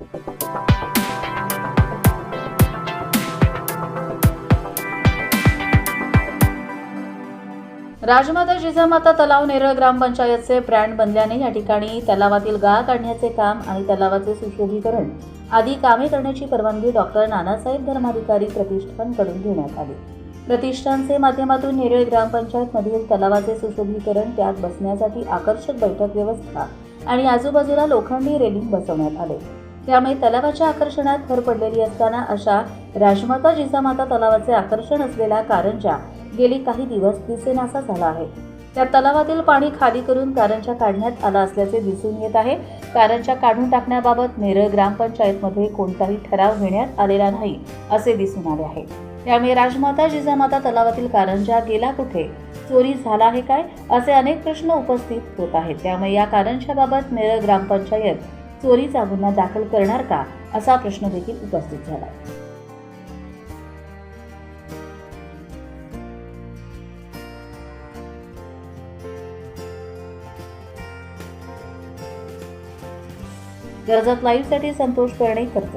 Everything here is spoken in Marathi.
राजमाता जिजामाता तलाव नेरळ ग्रामपंचायतचे ब्रँड बनल्याने या ठिकाणी तलावातील गाळ काढण्याचे काम आणि तलावाचे सुशोभीकरण आदी कामे करण्याची परवानगी डॉक्टर नानासाहेब धर्माधिकारी प्रतिष्ठानकडून घेण्यात आली. प्रतिष्ठानचे माध्यमातून नेरळ ग्रामपंचायतमधील तलावाचे सुशोभीकरण त्यात बसण्यासाठी आकर्षक बैठक व्यवस्था आणि आजूबाजूला लोखंडी रेलिंग बसवण्यात आले. त्यामुळे तलावाच्या आकर्षणात भर पडलेली असताना अशा राजमाता जिजामाता तलावाचे आकर्षण असलेला कारंजा गेली काही दिवस दिसेनासा झाला आहे. त्या तलावातील पाणी खाली करून कारंजा काढण्यात आला असल्याचे दिसून येत आहे. कारंजा काढून टाकण्याबाबत नेरळ ग्रामपंचायतमध्ये कोणताही ठराव घेण्यात आलेला नाही असे दिसून आले आहे. त्यामुळे राजमाता जिजामाता तलावातील कारंजा गेला कुठे? चोरी झाला आहे काय? असे अनेक प्रश्न उपस्थित होत आहेत. त्यामुळे या कारंजाबाबत नेरळ ग्रामपंचायत चोरीचा गुन्हा दाखल करणार का असा प्रश्न देखील उपस्थित झाला. कर्जत लाईव्हसाठी संतोष करणे खर्च